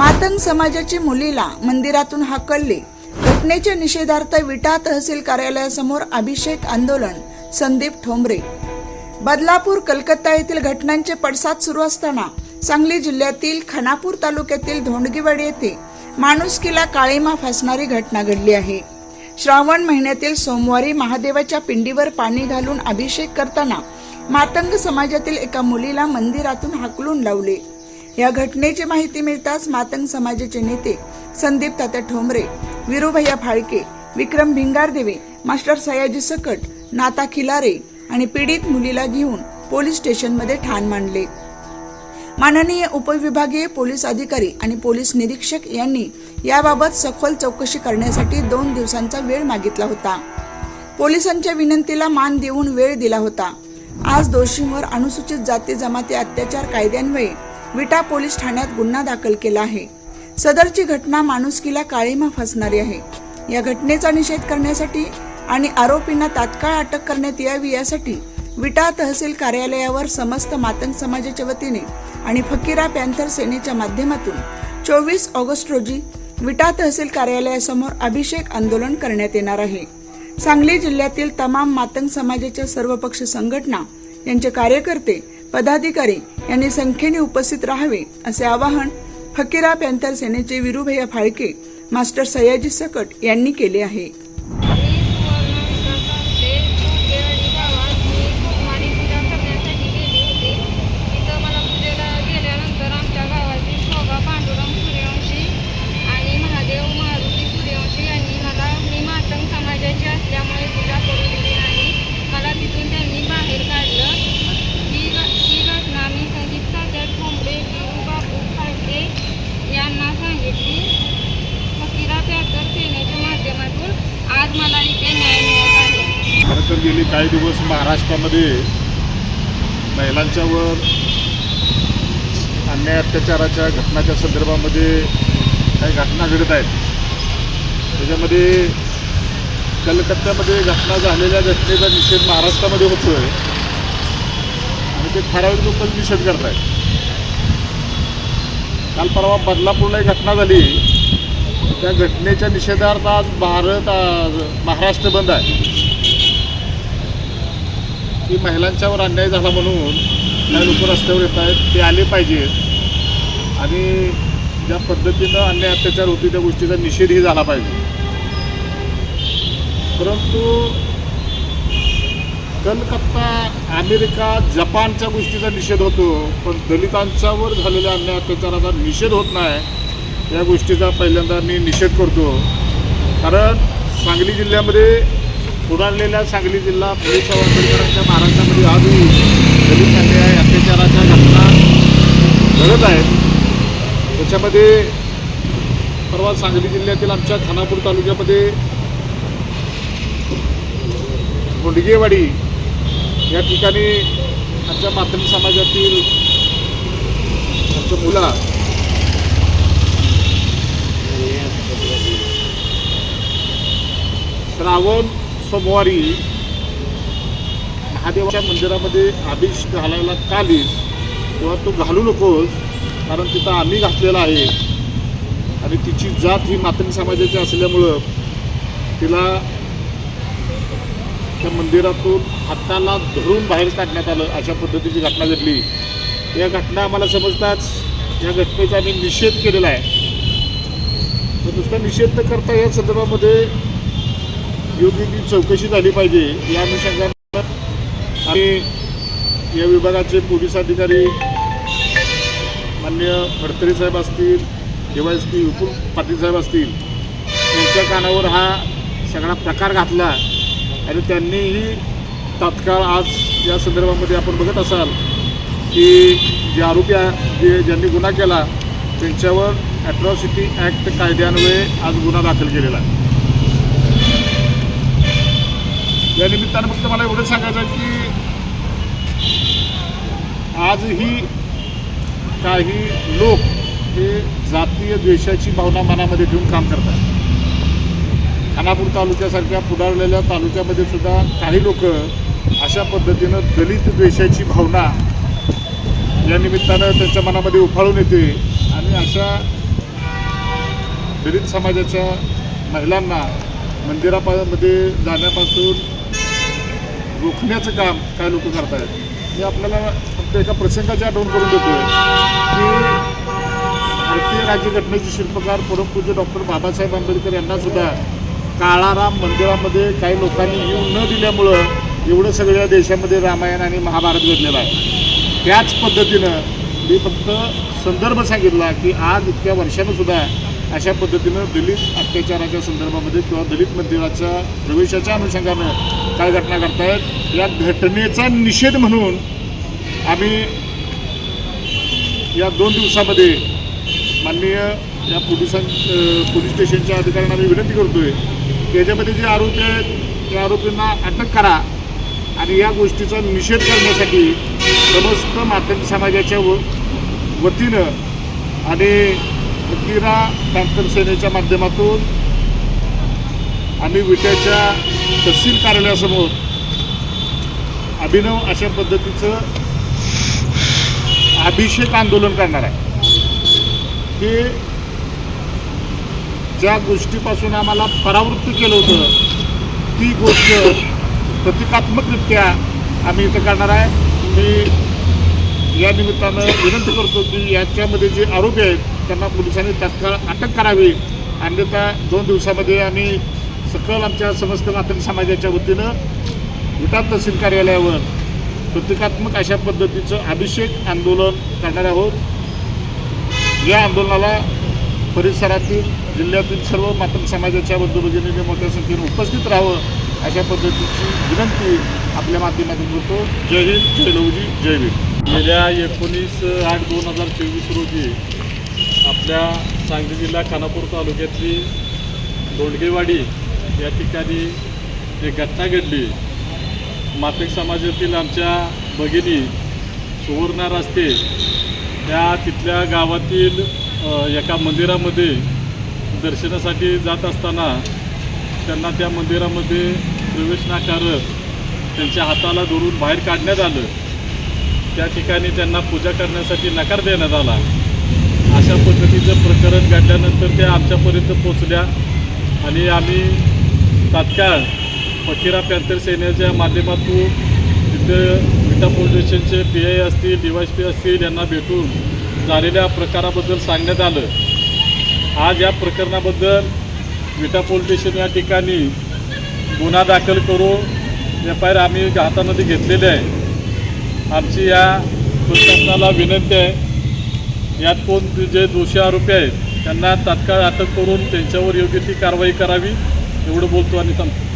मातंग समाजाची मुलीला मंदिरातून हाकलले. घटनेच्या निषेधार्थ विटा तहसील कार्यालयासमोर अभिषेक आंदोलन संदीप ठोंबरे. बदलापूर कलकत्ता येथील घटनांचे पडसाद सुरू असताना सांगली जिल्ह्यातील खानापूर तालुक्यातील धोंडगीवाडी येथे माणुसकीला काळीमा फासणारी घटना घडली आहे. श्रावण महिन्यातील सोमवारी महादेवाच्या पिंडीवर पाणी घालून अभिषेक करताना मातंग समाजातील एका मुलीला मंदिरातून हाकलून लावले. या घटनेची माहिती मिळताच मातंग समाजाचे नेते संदीप तात्या ठोंबरे विरुभैया फाळके विक्रम भिंगारदेवे मास्टर सयाजी सकट नाता खिलारे आणि पीडित मुलीला घेऊन पोलीस स्टेशनमध्ये ठाण मांडले. माननीय उपविभागीय पोलीस अधिकारी आणि पोलीस निरीक्षक यांनी याबाबत सखोल चौकशी करण्यासाठी दोन दिवसांचा वेळ मागितला होता. पोलिसांच्या विनंतीला मान देऊन वेळ दिला होता. आज दोषींवर अनुसूचित जाती जमाती अत्याचार कायद्यान्वये विटा पोलीस ठाण्यात गुन्हा दाखल केला आहे. सदरची घटना माणुसकीला काळीमा फसणारी आहे. या घटनेचा निषेध करण्यासाठी आणि आरोपींना तात्काळ अटक करण्यात यावी यासाठी विटा तहसील कार्यालयावर समस्त मातंग समाजाच्या वतीने आणि फकीरा पॅन्थर सेनेच्या माध्यमातून चोवीस ऑगस्ट रोजी विटा तहसील कार्यालयासमोर अभिषेक आंदोलन करण्यात येणार आहे. सांगली जिल्ह्यातील तमाम मातंग समाजाच्या सर्व पक्ष संघटना यांचे कार्यकर्ते पदाधिकारी यांनी संख्येने उपस्थित राहावे असे आवाहन फकीरा पॅन्थर सेनेचे विरुभैया फाळके मास्टर सयाजी सकट यांनी केले आहे मी सुवर्ण विकास असते कोकेवाडी गावात मी सोमवारी पूजा करण्यासाठी गेली होते तिथं मला पूजेला गेल्यानंतर आमच्या गावातील शोभा पांडुरंग सूर्यवंशी आणि महादेव मारुती सूर्यवंशी यांनी मला मी मातंग समाजाची असल्यामुळे पूजा करू दिली नाही मला तिथून त्यांनी बाहेर काढलं ही घ- ही घटना मी संदीप तात्या ठोंबरे वीरू बापू फाळके यांना सांगितली फकीरा पॅकर सेनेच्या माध्यमातून आज मला इथे न्याय मिळत आहे खरं तर गेली काही दिवस महाराष्ट्रामध्ये महिलांच्यावर अन्याय अत्याचाराच्या घटनाच्या संदर्भामध्ये काही घटना घडत आहेत. त्याच्यामध्ये कलकत्त्यामध्ये घटना झालेल्या घटनेचा निषेध महाराष्ट्रामध्ये होतो आहे आणि ते ठराविक लोक निषेध करत आहेत काल परवा बदलापूरला एक घटना झाली. त्या घटनेच्या निषेधार्थ आज भारत महाराष्ट्र बंद आहे. की महिलांच्यावर अन्याय झाला म्हणून काही लोक रस्त्यावर येत आहेत ते आले पाहिजेत आणि ज्या पद्धतीनं अन्याय अत्याचार होते त्या गोष्टीचा निषेधही झाला पाहिजे. परंतु कलकत्ता अमेरिका जपानच्या गोष्टीचा निषेध होतो पण दलितांच्यावर झालेल्या अन्याय अत्याचाराचा निषेध होत नाही या गोष्टीचा पहिल्यांदा मी निषेध करतो. कारण सांगली जिल्ह्यामध्ये पुढारलेल्या सांगली जिल्हा पोलीस आंबेडकरांच्या महाराष्ट्रामध्ये आजही दलित अन्याय अत्याचाराच्या घटना घडत आहेत. त्याच्यामध्ये परवा सांगली जिल्ह्यातील आमच्या खानापूर तालुक्यामध्ये गुंडगेवाडी या ठिकाणी आमच्या मातृ समाजातील आमच्या मुला श्रावण सोमवारी महादेवाच्या मंदिरामध्ये आदेश घालायला कालीस लिहिस तेव्हा तू घालू नकोस कारण तिथं आम्ही घातलेला आहे. आणि तिची जात ही मातंग समाजाची असल्यामुळं तिला त्या मंदिरातून हाताला धरून बाहेर काढण्यात आलं अशा पद्धतीची घटना घडली. या घटना आम्हाला समजताच या घटनेचा आम्ही निषेध केलेला आहे. तर नुसता निषेध न करता या संदर्भामध्ये योग्य ती चौकशी झाली पाहिजे या अनुषंगानं आम्ही या विभागाचे पोलीस अधिकारी मान्य फडतरे साहेब असतील केव्हा एस पी विपुल पाटील साहेब असतील त्यांच्या कानावर हा सगळा प्रकार घातला आणि त्यांनीही तात्काळ आज या संदर्भामध्ये आपण बघत असाल की जे आरोपी जे ज्यांनी गुन्हा केला त्यांच्यावर ॲट्रॉसिटी ॲक्ट कायद्यान्वये आज गुन्हा दाखल केलेला आहे. या निमित्तानं फक्त मला एवढं सांगायचं की आजही काही लोक हे जातीय द्वेषाची भावना मनामध्ये ठेवून काम करतात. खानापूर तालुक्यासारख्या पुढारलेल्या तालुक्यामध्ये सुद्धा काही लोक अशा पद्धतीनं दलित द्वेषाची भावना या निमित्तानं त्यांच्या मनामध्ये उफाळून येते आणि अशा दलित समाजाच्या महिलांना मंदिरामध्ये जाण्यापासून रोखण्याचं काम काय लोक करत आहेत मी आपल्याला फक्त एका प्रसंगाची आठवण करून देतोय की भारतीय राज्यघटनेचे शिल्पकार परमपूज्य डॉक्टर बाबासाहेब आंबेडकर यांना सुद्धा काळाराम मंदिरामध्ये काही लोकांनी येऊन न दिल्यामुळं एवढं सगळ्या देशामध्ये रामायण आणि महाभारत घडलेलं आहे. त्याच पद्धतीनं मी फक्त संदर्भ सांगितला की आज इतक्या वर्षानं सुद्धा अशा पद्धतीनं दलित अत्याचाराच्या संदर्भामध्ये किंवा दलित मंदिराच्या प्रवेशाच्या अनुषंगानं काय घटना करतायत या घटनेचा निषेध म्हणून आम्ही या दोन दिवसामध्ये माननीय या पोलिसां पोलीस स्टेशनच्या अधिकाऱ्यांना मी विनंती करतोय की याच्यामध्ये जे आरोपी आहेत त्या आरोपींना अटक करा आणि या गोष्टीचा निषेध करण्यासाठी समस्त माध्यम समाजाच्या व वतीनं आणि क्रीडा पॅन्थर सेनेच्या माध्यमातून आम्ही विट्याच्या तहसील कार्यालयासमोर अभिनव अशा पद्धतीचं अभिषेक आंदोलन करणार आहे. की ज्या गोष्टीपासून आम्हाला परावृत्त केलं होतं ती गोष्ट प्रतिकात्मकरित्या आम्ही इथं करणार आहे. मी या निमित्तानं विनंती करतो की याच्यामध्ये जे आरोपी आहेत त्यांना पोलिसांनी तात्काळ अटक करावी. अन्यथा दोन दिवसामध्ये आम्ही सकल आमच्या समस्त मातंग समाजाच्या वतीनं विटा तहसील कार्यालयावर प्रतिकात्मक अशा पद्धतीचं अभिषेक आंदोलन करणार आहोत. या आंदोलनाला परिसरातील जिल्ह्यातील सर्व मातंग समाजाच्या बंधुभगिनीने मोठ्या संख्येने उपस्थित राहावं अशा पद्धतीची विनंती आपल्या माध्यमातून करतो. जय हिंद जय लवजी जय भीम. गेल्या एकोणीस आठ दोन हजार चोवीस रोजी आपल्या सांगली जिल्हा खानापूर तालुक्यातली दोंडगेवाडी या ठिकाणी एक घटना घडली मातक समाजातील आमच्या भगिनी सुवर्णा रस्ते त्या तिथल्या गावातील एका मंदिरामध्ये दर्शनासाठी जात असताना त्यांना त्या मंदिरामध्ये प्रवेश नाकारत त्यांच्या हाताला धरून बाहेर काढण्यात आलं. त्या ठिकाणी त्यांना पूजा करण्यासाठी नकार देण्यात आला. अशा पद्धतीचं प्रकरण घडल्यानंतर त्या आमच्यापर्यंत पोचल्या आणि आम्ही तात्काळ फकीरा पॅन्थर सेनेच्या माध्यमातून तिथं विटा पोलीस पी आय असतील डी वाय पी असतील यांना भेटून झालेल्या प्रकाराबद्दल सांगण्यात आलं. आज या प्रकरणाबद्दल विटा पोलीस स्टेशन या ठिकाणी गुन्हा दाखल करून एफ आय आर आम्ही हातामध्ये घेतलेले आहे. आमची या प्रशासनाला विनंती आहे. यात कोण जे दोषी आरोपी आहेत त्यांना तात्काळ अटक करून त्यांच्यावर योग्य ती कारवाई करावी. एवढं बोलतो आणि थांबतो.